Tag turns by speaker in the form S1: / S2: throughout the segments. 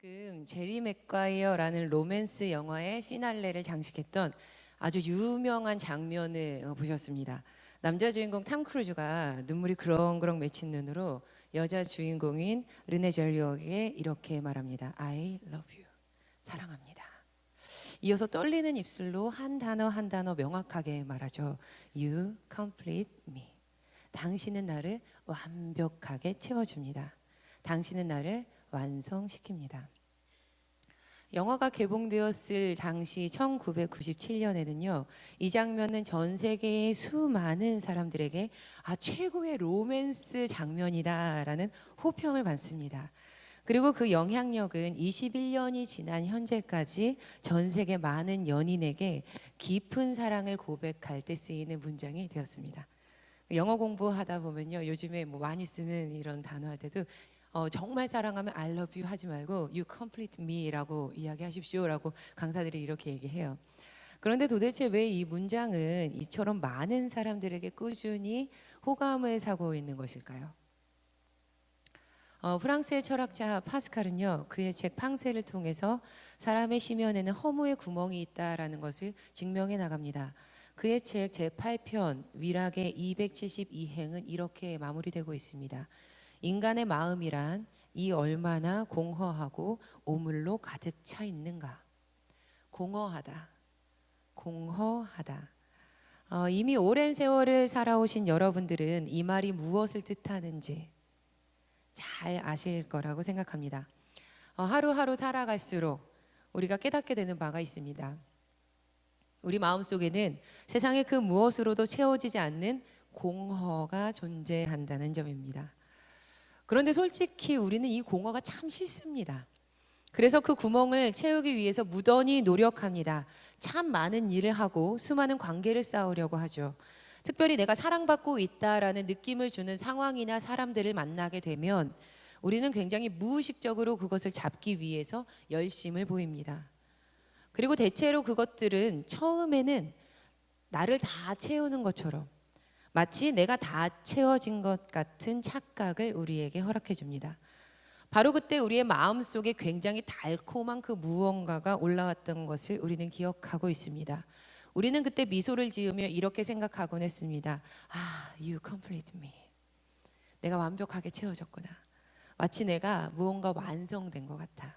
S1: 지금 제리 맥과이어라는 로맨스 영화의 피날레를 장식했던 아주 유명한 장면을 어, 보셨습니다. 남자 주인공 탐 크루즈가 눈물이 그렁그렁 맺힌 눈으로 여자 주인공인 르네 젤리옥에게 이렇게 말합니다. I love you. 사랑합니다. 이어서 떨리는 입술로 한 단어 한 단어 명확하게 말하죠. You complete me. 당신은 나를 완벽하게 채워줍니다. 당신은 나를 완성시킵니다. 영화가 개봉되었을 당시 1997년에는요, 이 장면은 전 세계의 수많은 사람들에게 아, 최고의 로맨스 장면이다라는 호평을 받습니다. 그리고 그 영향력은 21년이 지난 현재까지 전 세계 많은 연인에게 깊은 사랑을 고백할 때 쓰이는 문장이 되었습니다. 영어 공부하다 보면요, 요즘에 뭐 많이 쓰는 이런 단어 할 때도 어, 정말 사랑하면 I love you 하지 말고 you complete me라고 이야기하십시오라고 강사들이 이렇게 얘기해요. 그런데 도대체 왜 이 문장은 이처럼 많은 사람들에게 꾸준히 호감을 사고 있는 것일까요? 어, 프랑스의 철학자 파스칼은요 그의 책 팡세를 통해서 사람의 심연에는 허무의 구멍이 있다라는 것을 증명해 나갑니다. 그의 책 제8편 위락의 272행은 이렇게 마무리되고 있습니다. 인간의 마음이란 이 얼마나 공허하고 오물로 가득 차 있는가. 공허하다. 공허하다. 어, 이미 오랜 세월을 살아오신 여러분들은 이 말이 무엇을 뜻하는지 잘 아실 거라고 생각합니다. 어, 하루하루 살아갈수록 우리가 깨닫게 되는 바가 있습니다. 우리 마음 속에는 세상의 그 무엇으로도 채워지지 않는 공허가 존재한다는 점입니다. 그런데 솔직히 우리는 이 공허가 참 싫습니다. 그래서 그 구멍을 채우기 위해서 무던히 노력합니다. 참 많은 일을 하고 수많은 관계를 쌓으려고 하죠. 특별히 내가 사랑받고 있다라는 느낌을 주는 상황이나 사람들을 만나게 되면 우리는 굉장히 무의식적으로 그것을 잡기 위해서 열심을 보입니다. 그리고 대체로 그것들은 처음에는 나를 다 채우는 것처럼 마치 내가 다 채워진 것 같은 착각을 우리에게 허락해 줍니다. 바로 그때 우리의 마음 속에 굉장히 달콤한 그 무언가가 올라왔던 것을 우리는 기억하고 있습니다. 우리는 그때 미소를 지으며 이렇게 생각하곤 했습니다. 아, you complete me. 내가 완벽하게 채워졌구나. 마치 내가 무언가 완성된 것 같아.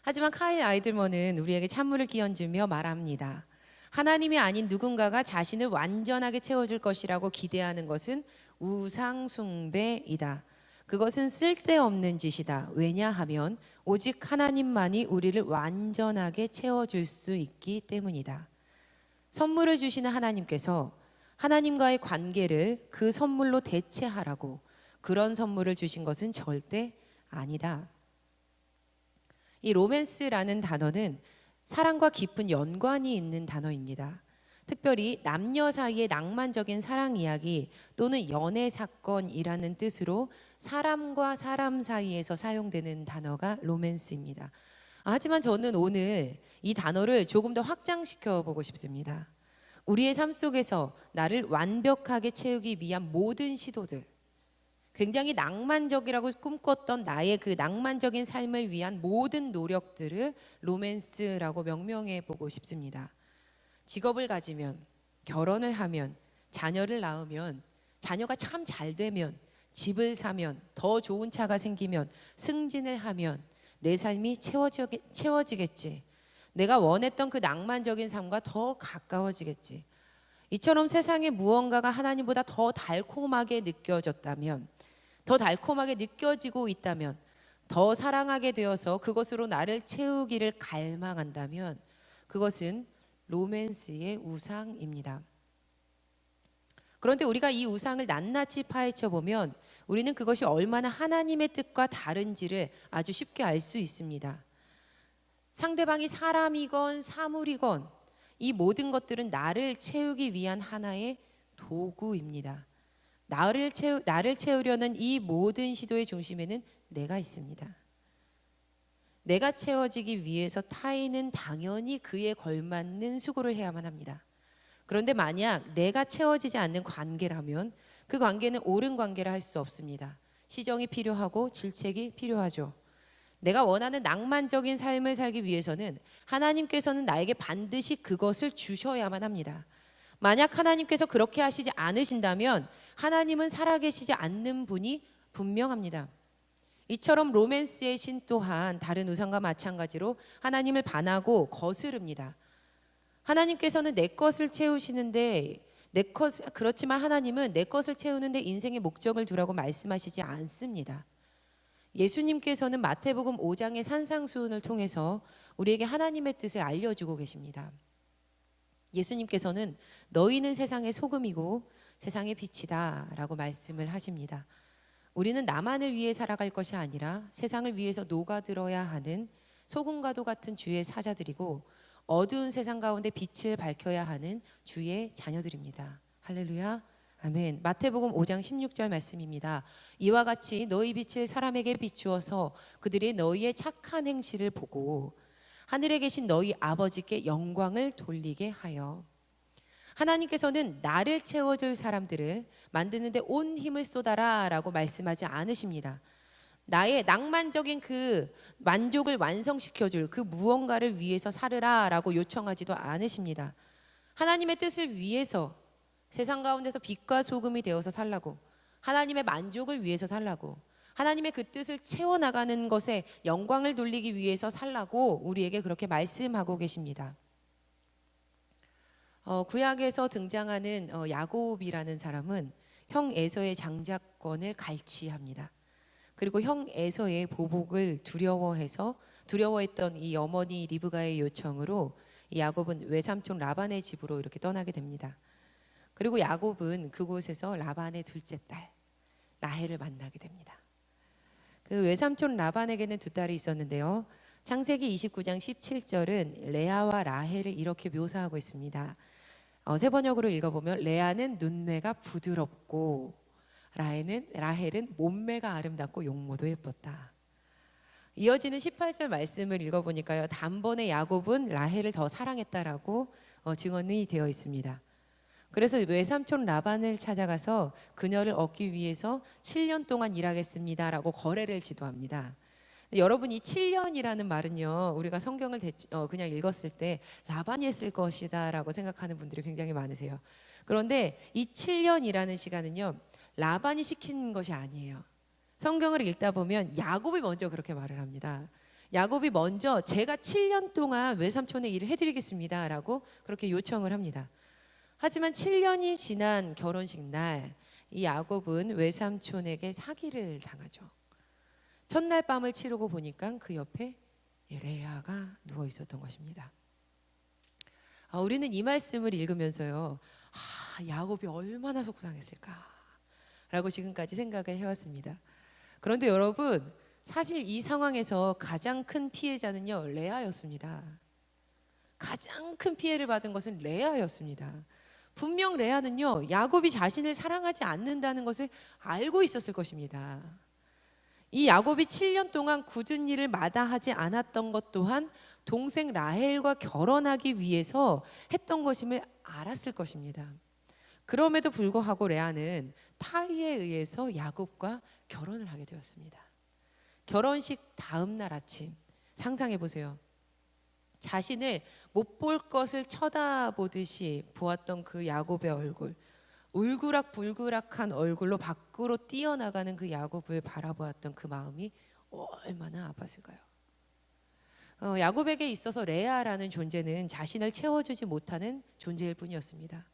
S1: 하지만 카일 아이들먼은 우리에게 찬물을 끼얹으며 말합니다. 하나님이 아닌 누군가가 자신을 완전하게 채워줄 것이라고 기대하는 것은 우상숭배이다. 그것은 쓸데없는 짓이다. 왜냐하면 오직 하나님만이 우리를 완전하게 채워줄 수 있기 때문이다. 선물을 주시는 하나님께서 하나님과의 관계를 그 선물로 대체하라고 그런 선물을 주신 것은 절대 아니다. 이 로맨스라는 단어는 사랑과 깊은 연관이 있는 단어입니다. 특별히 남녀 사이의 낭만적인 사랑 이야기 또는 연애 사건이라는 뜻으로 사람과 사람 사이에서 사용되는 단어가 로맨스입니다. 하지만 저는 오늘 이 단어를 조금 더 확장시켜 보고 싶습니다. 우리의 삶 속에서 나를 완벽하게 채우기 위한 모든 시도들, 굉장히 낭만적이라고 꿈꿨던 나의 그 낭만적인 삶을 위한 모든 노력들을 로맨스라고 명명해 보고 싶습니다. 직업을 가지면, 결혼을 하면, 자녀를 낳으면, 자녀가 참 잘 되면, 집을 사면, 더 좋은 차가 생기면, 승진을 하면 내 삶이 채워지겠지. 내가 원했던 그 낭만적인 삶과 더 가까워지겠지. 이처럼 세상에 무언가가 하나님보다 더 달콤하게 느껴졌다면, 더 달콤하게 느껴지고 있다면, 더 사랑하게 되어서 그것으로 나를 채우기를 갈망한다면, 그것은 로맨스의 우상입니다. 그런데 우리가 이 우상을 낱낱이 파헤쳐 보면 우리는 그것이 얼마나 하나님의 뜻과 다른지를 아주 쉽게 알 수 있습니다. 상대방이 사람이건 사물이건 이 모든 것들은 나를 채우기 위한 하나의 도구입니다. 나를 채우 나를 채우려는 이 모든 시도의 중심에는 내가 있습니다. 내가 채워지기 위해서 타인은 당연히 그에 걸맞는 수고를 해야만 합니다. 그런데 만약 내가 채워지지 않는 관계라면 그 관계는 옳은 관계라 할 수 없습니다. 시정이 필요하고 질책이 필요하죠. 내가 원하는 낭만적인 삶을 살기 위해서는 하나님께서는 나에게 반드시 그것을 주셔야만 합니다. 만약 하나님께서 그렇게 하시지 않으신다면 하나님은 살아계시지 않는 분이 분명합니다. 이처럼 로맨스의 신 또한 다른 우상과 마찬가지로 하나님을 반하고 거스릅니다. 하나님께서는 내 것을 채우시는데 내 것 그렇지만 하나님은 내 것을 채우는데 인생의 목적을 두라고 말씀하시지 않습니다. 예수님께서는 마태복음 5장의 산상수훈을 통해서 우리에게 하나님의 뜻을 알려주고 계십니다. 예수님께서는 너희는 세상의 소금이고 세상의 빛이다 라고 말씀을 하십니다. 우리는 나만을 위해 살아갈 것이 아니라 세상을 위해서 녹아들어야 하는 소금과도 같은 주의 사자들이고 어두운 세상 가운데 빛을 밝혀야 하는 주의 자녀들입니다. 할렐루야. 아멘. 마태복음 5장 16절 말씀입니다. 이와 같이 너희 빛을 사람에게 비추어서 그들이 너희의 착한 행실을 보고 하늘에 계신 너희 아버지께 영광을 돌리게 하여 하나님께서는 나를 채워줄 사람들을 만드는데 온 힘을 쏟아라 라고 말씀하지 않으십니다. 나의 낭만적인 그 만족을 완성시켜줄 그 무언가를 위해서 살으라 라고 요청하지도 않으십니다. 하나님의 뜻을 위해서 세상 가운데서 빛과 소금이 되어서 살라고 하나님의 만족을 위해서 살라고 하나님의 그 뜻을 채워나가는 것에 영광을 돌리기 위해서 살라고 우리에게 그렇게 말씀하고 계십니다. 어, 구약에서 등장하는 어, 야곱이라는 사람은 형 에서의 장자권을 갈취합니다. 그리고 형 에서의 보복을 두려워해서 두려워했던 이 어머니 리브가의 요청으로 이 야곱은 외삼촌 라반의 집으로 이렇게 떠나게 됩니다. 그리고 야곱은 그곳에서 라반의 둘째 딸 라헬을 만나게 됩니다. 그 외삼촌 라반에게는 두 딸이 있었는데요. 창세기 29장 17절은 레아와 라헬을 이렇게 묘사하고 있습니다. 어, 세 번역으로 읽어보면 레아는 눈매가 부드럽고 라헬은 라헬은 몸매가 아름답고 용모도 예뻤다. 이어지는 18절 말씀을 읽어보니까요. 단번에 야곱은 라헬을 더 사랑했다라고 어, 증언이 되어 있습니다. 그래서 외삼촌 라반을 찾아가서 그녀를 얻기 위해서 7년 동안 일하겠습니다라고 거래를 지도합니다. 여러분 이 7년이라는 말은요 우리가 성경을 대, 어, 그냥 읽었을 때 라반이 했을 것이다라고 생각하는 분들이 굉장히 많으세요. 그런데 이 7년이라는 시간은요 라반이 시킨 것이 아니에요. 성경을 읽다 보면 야곱이 먼저 그렇게 말을 합니다. 야곱이 먼저 제가 7년 동안 외삼촌의 일을 해드리겠습니다라고 그렇게 요청을 합니다. 하지만 7년이 지난 결혼식 날 이 야곱은 외삼촌에게 사기를 당하죠. 첫날 밤을 치르고 보니까 그 옆에 레아가 누워 있었던 것입니다. 아, 우리는 이 말씀을 읽으면서요, 아, 야곱이 얼마나 속상했을까라고 지금까지 생각을 해왔습니다. 그런데 여러분, 사실 이 상황에서 가장 큰 피해자는요, 레아였습니다. 가장 큰 피해를 받은 것은 레아였습니다. 분명 레아는요, 야곱이 자신을 사랑하지 않는다는 것을 알고 있었을 것입니다. 이 야곱이 7년 동안 굳은 일을 마다하지 않았던 것 또한 동생 라헬과 결혼하기 위해서 했던 것임을 알았을 것입니다. 그럼에도 불구하고 레아는 타이에 의해서 야곱과 결혼을 하게 되었습니다. 결혼식 다음 날 아침 상상해 보세요. 자신을 못 볼 것을 쳐다보듯이 보았던 그 야곱의 얼굴, 울그락불그락한 얼굴로 밖으로 뛰어나가는 그 야곱을 바라보았던 그 마음이 얼마나 아팠을까요? 어, 야곱에게 있어서 레아라는 존재는 자신을 채워주지 못하는 존재일 뿐이었습니다.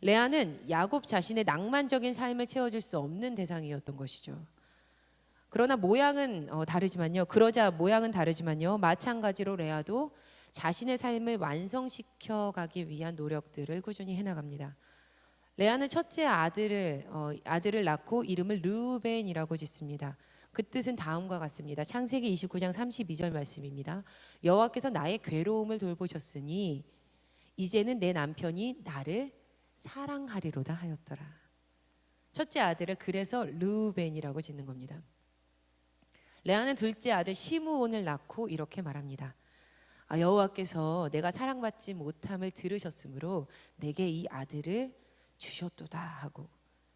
S1: 레아는 야곱 자신의 낭만적인 삶을 채워줄 수 없는 대상이었던 것이죠. 그러나 모양은 어, 다르지만요. 그러자 모양은 다르지만요. 마찬가지로 레아도 자신의 삶을 완성시켜 가기 위한 노력들을 꾸준히 해나갑니다. 레아는 첫째 아들을 어, 아들을 낳고 이름을 르우벤이라고 짓습니다. 그 뜻은 다음과 같습니다. 창세기 29장 32절 말씀입니다. 여호와께서 나의 괴로움을 돌보셨으니 이제는 내 남편이 나를 사랑하리로다 하였더라. 첫째 아들을 그래서 르우벤이라고 짓는 겁니다. 레아는 둘째 아들 시므온을 낳고 이렇게 말합니다. 아, 여호와께서 내가 사랑받지 못함을 들으셨으므로 내게 이 아들을 주셨도다 하고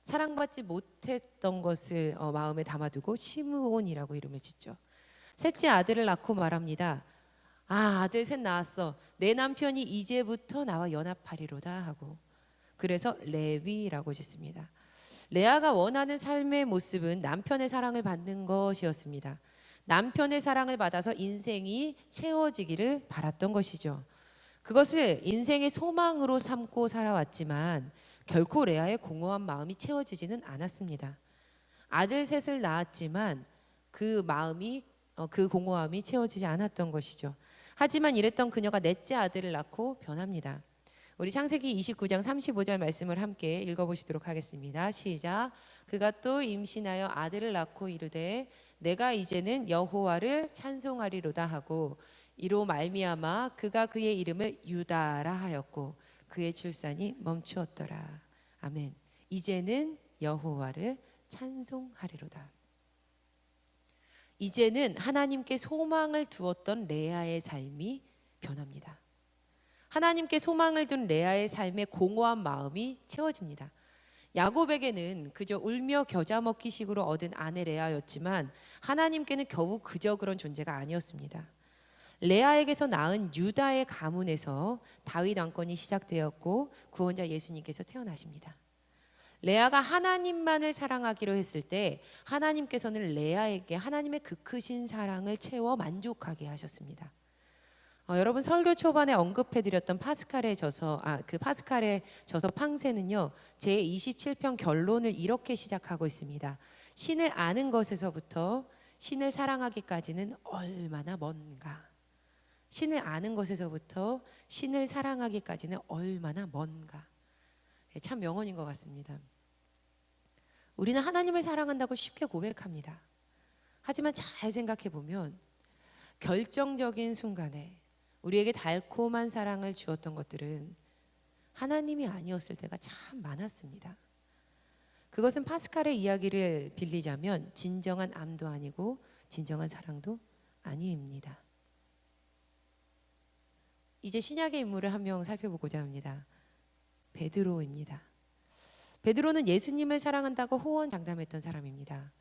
S1: 사랑받지 못했던 것을 어, 마음에 담아두고 시므온이라고 이름을 짓죠. 셋째 아들을 낳고 말합니다. 아, 아들 셋 낳았어. 내 남편이 이제부터 나와 연합하리로다 하고. 그래서 레위라고 짓습니다. 레아가 원하는 삶의 모습은 남편의 사랑을 받는 것이었습니다. 남편의 사랑을 받아서 인생이 채워지기를 바랐던 것이죠. 그것을 인생의 소망으로 삼고 살아왔지만 결코 레아의 공허한 마음이 채워지지는 않았습니다. 아들 셋을 낳았지만 그 마음이 어, 그 공허함이 채워지지 않았던 것이죠. 하지만 이랬던 그녀가 넷째 아들을 낳고 변합니다. 우리 창세기 29장 35절 말씀을 함께 읽어보시도록 하겠습니다. 시작. 그가 또 임신하여 아들을 낳고 이르되 내가 이제는 여호와를 찬송하리로다 하고 이로 말미암아 그가 그의 이름을 유다라 하였고 그의 출산이 멈추었더라. 아멘. 이제는 여호와를 찬송하리로다. 이제는 하나님께 소망을 두었던 레아의 삶이 변합니다. 하나님께 소망을 둔 레아의 삶의 공허한 마음이 채워집니다. 야곱에게는 그저 울며 겨자 먹기식으로 얻은 아내 레아였지만 하나님께는 겨우 그저 그런 존재가 아니었습니다. 레아에게서 낳은 유다의 가문에서 다윗 왕권이 시작되었고 구원자 예수님께서 태어나십니다. 레아가 하나님만을 사랑하기로 했을 때 하나님께서는 레아에게 하나님의 그 크신 사랑을 채워 만족하게 하셨습니다. 어, 여러분 설교 초반에 언급해드렸던 파스칼의 저서 아 그 파스칼의 저서 팡세는요 제 27편 결론을 이렇게 시작하고 있습니다. 신을 아는 것에서부터 신을 사랑하기까지는 얼마나 먼가. 신을 아는 것에서부터 신을 사랑하기까지는 얼마나 먼가. 예, 참 명언인 것 같습니다. 우리는 하나님을 사랑한다고 쉽게 고백합니다. 하지만 잘 생각해 보면 결정적인 순간에 우리에게 달콤한 사랑을 주었던 것들은 하나님이 아니었을 때가 참 많았습니다. 그것은 파스칼의 이야기를 빌리자면 진정한 암도 아니고 진정한 사랑도 아니입니다. 이제 신약의 인물을 한 명 살펴보고자 합니다. 베드로입니다. 베드로는 예수님을 사랑한다고 호언장담했던 사람입니다.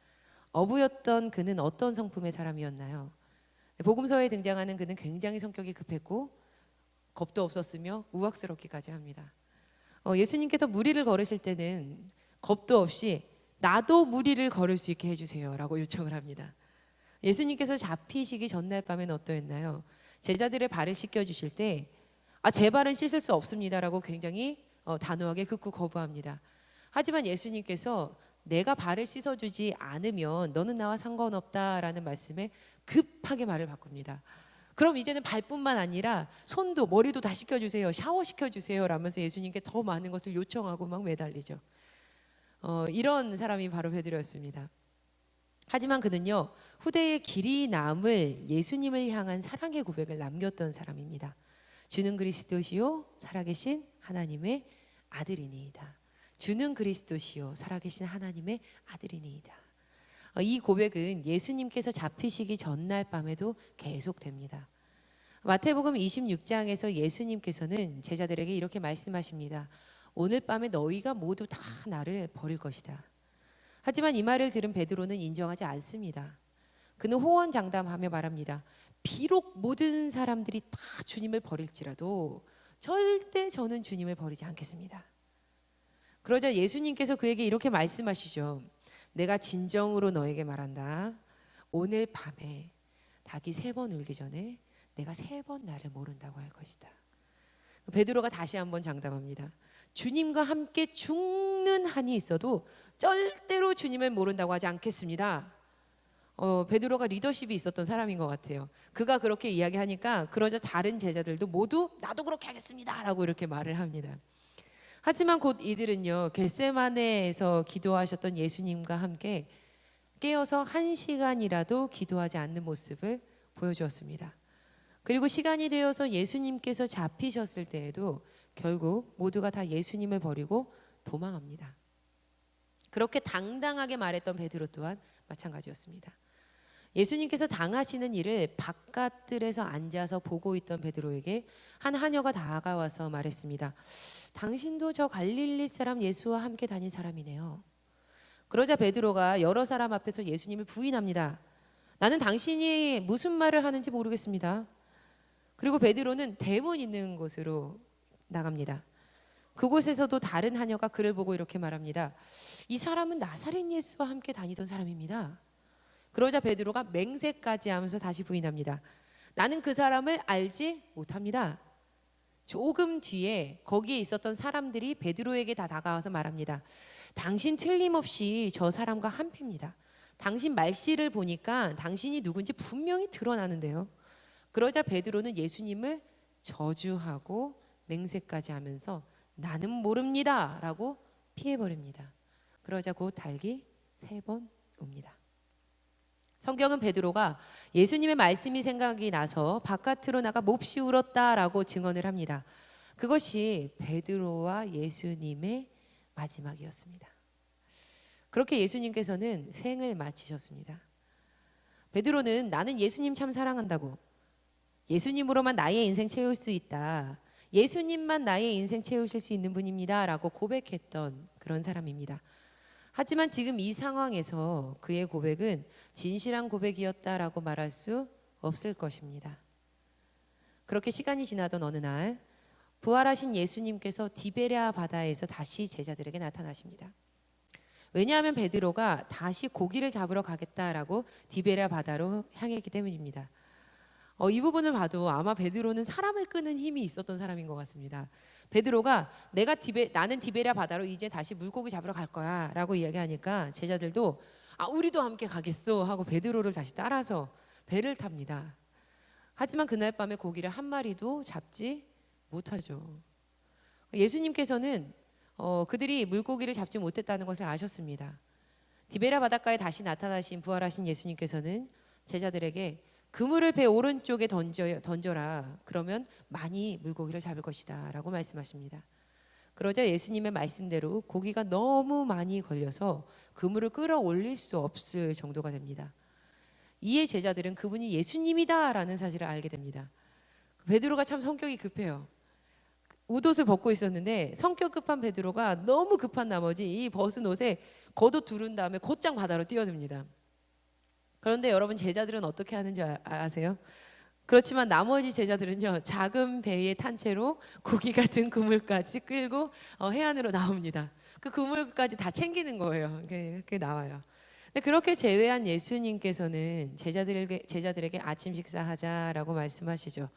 S1: 어부였던 그는 어떤 성품의 사람이었나요? 복음서에 등장하는 그는 굉장히 성격이 급했고 겁도 없었으며 우악스럽기까지 합니다. 어, 예수님께서 무리를 걸으실 때는 겁도 없이 나도 무리를 걸을 수 있게 해주세요라고 요청을 합니다. 예수님께서 잡히시기 전날 밤에는 어떠했나요? 제자들의 발을 씻겨 주실 때, 아, 제 발은 씻을 수 없습니다라고 굉장히 어, 단호하게 극구 거부합니다. 하지만 예수님께서 내가 발을 씻어주지 않으면 너는 나와 상관없다라는 말씀에 급하게 말을 바꿉니다. 그럼 이제는 발뿐만 아니라 손도 머리도 다 씻겨주세요, 샤워 시켜주세요 라면서 예수님께 더 많은 것을 요청하고 막 매달리죠. 어, 이런 사람이 바로 베드로였습니다. 하지만 그는요 후대의 길이 남을 예수님을 향한 사랑의 고백을 남겼던 사람입니다. 주는 그리스도시요 살아계신 하나님의 아들이니이다. 주는 그리스도시요 살아계신 하나님의 아들이니이다. 어, 이 고백은 예수님께서 잡히시기 전날 밤에도 계속됩니다. 마태복음 26장에서 예수님께서는 제자들에게 이렇게 말씀하십니다. 오늘 밤에 너희가 모두 다 나를 버릴 것이다. 하지만 이 말을 들은 베드로는 인정하지 않습니다. 그는 호언장담하며 말합니다. 비록 모든 사람들이 다 주님을 버릴지라도 절대 저는 주님을 버리지 않겠습니다. 그러자 예수님께서 그에게 이렇게 말씀하시죠. 내가 진정으로 너에게 말한다. 오늘 밤에 닭이 세 번 울기 전에 내가 세 번 나를 모른다고 할 것이다. 베드로가 다시 한번 장담합니다. 주님과 함께 죽는 한이 있어도 절대로 주님을 모른다고 하지 않겠습니다. 어, 베드로가 리더십이 있었던 사람인 것 같아요. 그가 그렇게 이야기하니까 그러자 다른 제자들도 모두 나도 그렇게 하겠습니다라고 이렇게 말을 합니다. 하지만 곧 이들은요 겟세마네에서 기도하셨던 예수님과 함께 깨어서 한 시간이라도 기도하지 않는 모습을 보여주었습니다. 그리고 시간이 되어서 예수님께서 잡히셨을 때에도 결국 모두가 다 예수님을 버리고 도망합니다. 그렇게 당당하게 말했던 베드로 또한 마찬가지였습니다. 예수님께서 당하시는 일을 바깥들에서 앉아서 보고 있던 베드로에게 한 하녀가 다가와서 말했습니다. 당신도 저 갈릴리 사람 예수와 함께 다닌 사람이네요. 그러자 베드로가 여러 사람 앞에서 예수님을 부인합니다. 나는 당신이 무슨 말을 하는지 모르겠습니다. 그리고 베드로는 대문 있는 곳으로 나갑니다. 그곳에서도 다른 하녀가 그를 보고 이렇게 말합니다. 이 사람은 나사렛 예수와 함께 다니던 사람입니다. 그러자 베드로가 맹세까지 하면서 다시 부인합니다. 나는 그 사람을 알지 못합니다. 조금 뒤에 거기에 있었던 사람들이 베드로에게 다 다가와서 말합니다. 당신 틀림없이 저 사람과 한피입니다. 당신 말씨를 보니까 당신이 누군지 분명히 드러나는데요. 그러자 베드로는 예수님을 저주하고 맹세까지 하면서 나는 모릅니다라고 피해 버립니다. 그러자 곧 달기 세 번 옵니다. 성경은 베드로가 예수님의 말씀이 생각이 나서 바깥으로 나가 몹시 울었다라고 증언을 합니다. 그것이 베드로와 예수님의 마지막이었습니다. 그렇게 예수님께서는 생을 마치셨습니다. 베드로는 나는 예수님 참 사랑한다고 예수님으로만 나의 인생 채울 수 있다. 예수님만 나의 인생 채우실 수 있는 분입니다 라고 고백했던 그런 사람입니다. 하지만 지금 이 상황에서 그의 고백은 진실한 고백이었다라고 말할 수 없을 것입니다. 그렇게 시간이 지나던 어느 날 부활하신 예수님께서 디베랴 바다에서 다시 제자들에게 나타나십니다. 왜냐하면 베드로가 다시 고기를 잡으러 가겠다라고 디베랴 바다로 향했기 때문입니다. 어, 이 부분을 봐도 아마 베드로는 사람을 끄는 힘이 있었던 사람인 것 같습니다. 베드로가 내가 디베 나는 디베랴 바다로 이제 다시 물고기 잡으러 갈 거야라고 이야기하니까 제자들도 아 우리도 함께 가겠소 하고 베드로를 다시 따라서 배를 탑니다. 하지만 그날 밤에 고기를 한 마리도 잡지 못하죠. 예수님께서는 어, 그들이 물고기를 잡지 못했다는 것을 아셨습니다. 디베라 바닷가에 다시 나타나신 부활하신 예수님께서는 제자들에게 그물을 배 오른쪽에 던져, 던져라. 그러면 많이 물고기를 잡을 것이다 라고 말씀하십니다. 그러자 예수님의 말씀대로 고기가 너무 많이 걸려서 그물을 끌어올릴 수 없을 정도가 됩니다. 이에 제자들은 그분이 예수님이다라는 사실을 알게 됩니다. 베드로가 참 성격이 급해요. 옷옷을 벗고 있었는데 성격 급한 베드로가 너무 급한 나머지 이 벗은 옷에 겉옷 두른 다음에 곧장 바다로 뛰어듭니다. 그런데 여러분 제자들은 어떻게 하는지 아- 아세요? 그렇지만 나머지 제자들은요 작은 배에 탄 채로 고기 같은 그물까지 끌고 어, 해안으로 나옵니다. 그 그물까지 다 챙기는 거예요. 그게, 나와요. 그렇게 제외한 예수님께서는 제자들에게 제자들에게 아침 식사하자라고 말씀하시죠.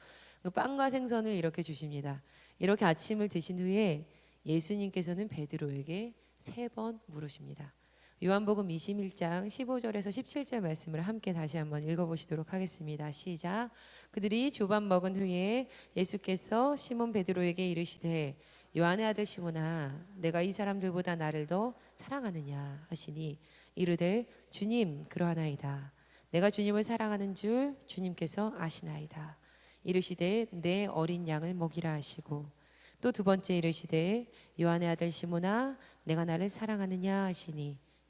S1: 그 빵과 생선을 이렇게 주십니다. 이렇게 아침을 드신 후에 예수님께서는 베드로에게 세 번 물으십니다. 요한복음 21장 15절에서 17절 말씀을 함께 다시 한번 읽어보시도록 하겠습니다. 시작. 그들이 조반 먹은 후에 예수께서 시몬 베드로에게 이르시되 요한의 아들 시몬아 내가 이 사람들보다 나를 더 사랑하느냐 하시니 이르되 주님 그러하나이다. 내가 주님을 사랑하는 줄 주님께서 아시나이다. 이르시되 내 어린 양을 먹이라 하시고 또 두 번째 이르시되 요한의 아들 시몬아 내가 나를 사랑하느냐 하시니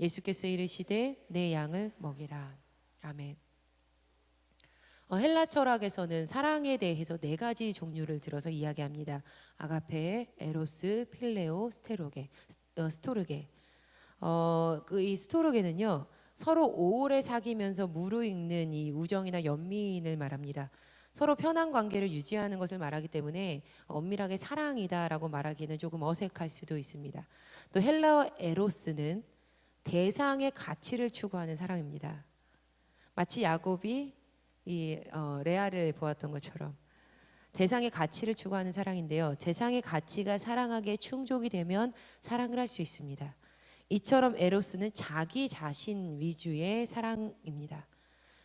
S1: 예수께서 이르시되 내 양을 먹이라. 아멘. 어, 헬라 철학에서는 사랑에 대해서 네 가지 종류를 들어서 이야기합니다. 아가페, 에로스, 필레오, 스테로게, 어, 스토르게. 어, 그 이 스토르게는요 서로 오래 사귀면서 무르익는 이 우정이나 연민을 말합니다. 서로 편한 관계를 유지하는 것을 말하기 때문에 엄밀하게 사랑이다라고 말하기는 조금 어색할 수도 있습니다. 또 헬라어 에로스는 대상의 가치를 추구하는 사랑입니다. 마치 야곱이 이 어, 레아를 보았던 것처럼 대상의 가치를 추구하는 사랑인데요. 대상의 가치가 사랑하기에 충족이 되면 사랑을 할 수 있습니다. 이처럼 에로스는 자기 자신 위주의 사랑입니다.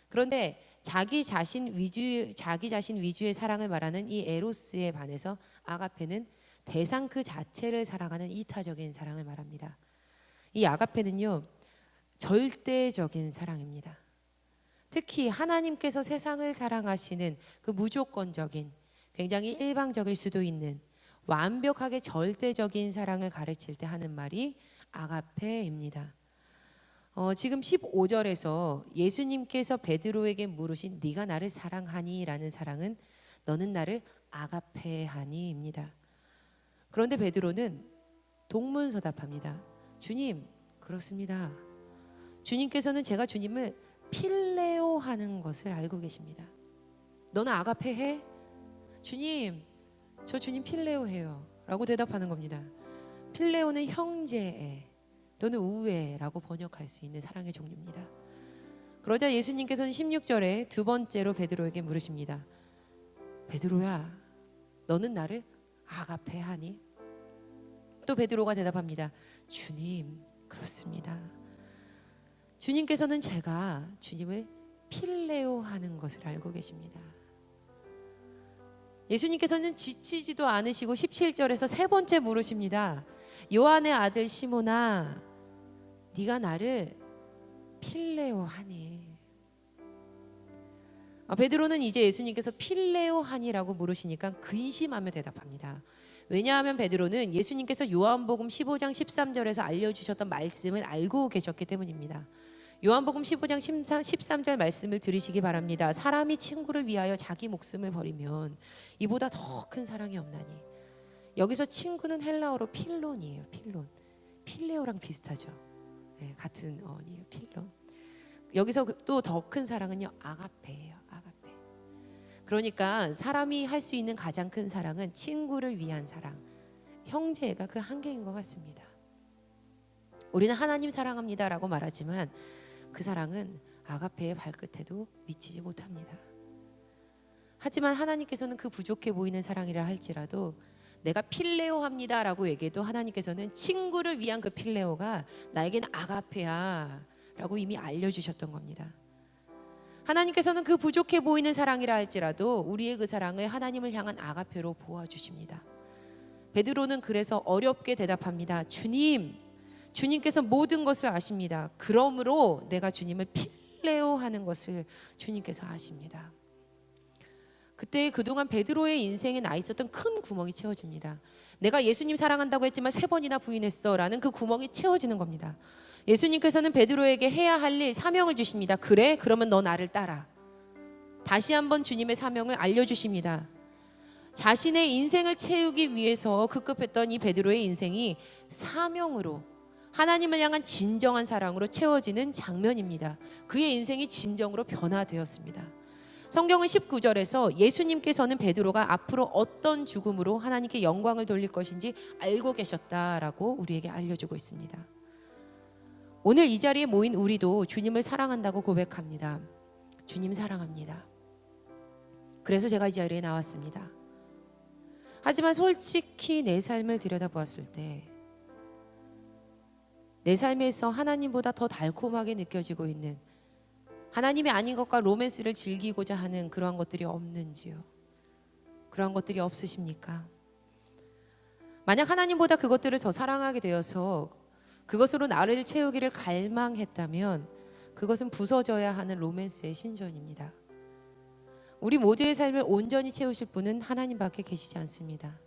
S1: 그런데 자기 자신 위주 자기 자신 위주의 사랑을 말하는 이 에로스에 반해서 아가페는 대상 그 자체를 사랑하는 이타적인 사랑을 말합니다. 이 아가페는요 절대적인 사랑입니다. 특히 하나님께서 세상을 사랑하시는 그 무조건적인 굉장히 일방적일 수도 있는 완벽하게 절대적인 사랑을 가르칠 때 하는 말이 아가페입니다. 어, 지금 15절에서 예수님께서 베드로에게 물으신 네가 나를 사랑하니라는 사랑은 너는 나를 아가페하니입니다. 그런데 베드로는 동문서답합니다. 주님, 그렇습니다. 주님께서는 제가 주님을 필레오 하는 것을 알고 계십니다. 너는 아가페 해? 주님, 저 주님 필레오 해요. 라고 대답하는 겁니다. 필레오는 형제애, 또는 우애라고 번역할 수 있는 사랑의 종류입니다. 그러자 예수님께서는 16절에 두 번째로 베드로에게 물으십니다. 베드로야, 너는 나를 아가페 하니? 또 베드로가 대답합니다. 주님, 그렇습니다. 주님께서는 제가 주님을 필레오 하는 것을 알고 계십니다. 예수님께서는 지치지도 않으시고 17절에서 세 번째 물으십니다. 요한의 아들 시모나 네가 나를 필레오 하니 아, 베드로는 이제 예수님께서 필레오 하니라고 물으시니까 근심하며 대답합니다. 왜냐하면 베드로는 예수님께서 요한복음 15장 13절에서 알려주셨던 말씀을 알고 계셨기 때문입니다. 요한복음 15장 13절 말씀을 들으시기 바랍니다. 사람이 친구를 위하여 자기 목숨을 버리면 이보다 더 큰 사랑이 없나니. 여기서 친구는 헬라어로 필론이에요. 필론. 필레오랑 비슷하죠. 네, 같은 어원이에요. 필론. 여기서 또 더 큰 사랑은요. 아가페예요. 그러니까 사람이 할 수 있는 가장 큰 사랑은 친구를 위한 사랑. 형제가 그 한계인 것 같습니다. 우리는 하나님 사랑합니다라고 말하지만 그 사랑은 아가페의 발끝에도 미치지 못합니다. 하지만 하나님께서는 그 부족해 보이는 사랑이라 할지라도 내가 필레오 합니다라고 얘기해도 하나님께서는 친구를 위한 그 필레오가 나에게는 아가페야 라고 이미 알려주셨던 겁니다. 하나님께서는 그 부족해 보이는 사랑이라 할지라도 우리의 그 사랑을 하나님을 향한 아가페로 보아 주십니다. 베드로는 그래서 어렵게 대답합니다. 주님, 주님께서 모든 것을 아십니다. 그러므로 내가 주님을 필레오 하는 것을 주님께서 아십니다. 그때 그동안 베드로의 인생에 나 있었던 큰 구멍이 채워집니다. 내가 예수님 사랑한다고 했지만 세 번이나 부인했어라는 그 구멍이 채워지는 겁니다. 예수님께서는 베드로에게 해야 할 일 사명을 주십니다. 그래? 그러면 너 나를 따라. 다시 한번 주님의 사명을 알려 주십니다. 자신의 인생을 채우기 위해서 급급했던 이 베드로의 인생이 사명으로 하나님을 향한 진정한 사랑으로 채워지는 장면입니다. 그의 인생이 진정으로 변화되었습니다. 성경은 19절에서 예수님께서는 베드로가 앞으로 어떤 죽음으로 하나님께 영광을 돌릴 것인지 알고 계셨다라고 우리에게 알려주고 있습니다. 오늘 이 자리에 모인 우리도 주님을 사랑한다고 고백합니다. 주님 사랑합니다. 그래서 제가 이 자리에 나왔습니다. 하지만 솔직히 내 삶을 들여다보았을 때, 내 삶에서 하나님보다 더 달콤하게 느껴지고 있는 하나님이 아닌 것과 로맨스를 즐기고자 하는 그러한 것들이 없는지요? 그러한 것들이 없으십니까? 만약 하나님보다 그것들을 더 사랑하게 되어서 그것으로 나를 채우기를 갈망했다면 그것은 부서져야 하는 로맨스의 신전입니다. 우리 모두의 삶을 온전히 채우실 분은 하나님밖에 계시지 않습니다.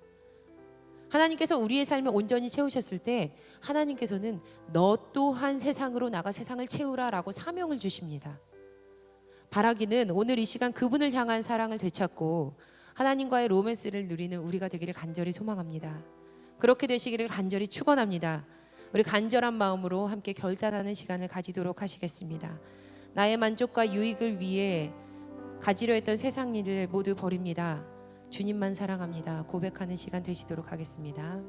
S1: 하나님께서 우리의 삶을 온전히 채우셨을 때 하나님께서는 너 또한 세상으로 나가 세상을 채우라라고 사명을 주십니다. 바라기는 오늘 이 시간 그분을 향한 사랑을 되찾고 하나님과의 로맨스를 누리는 우리가 되기를 간절히 소망합니다. 그렇게 되시기를 간절히 축원합니다. 우리 간절한 마음으로 함께 결단하는 시간을 가지도록 하시겠습니다. 나의 만족과 유익을 위해 가지려 했던 세상 일을 모두 버립니다. 주님만 사랑합니다. 고백하는 시간 되시도록 하겠습니다.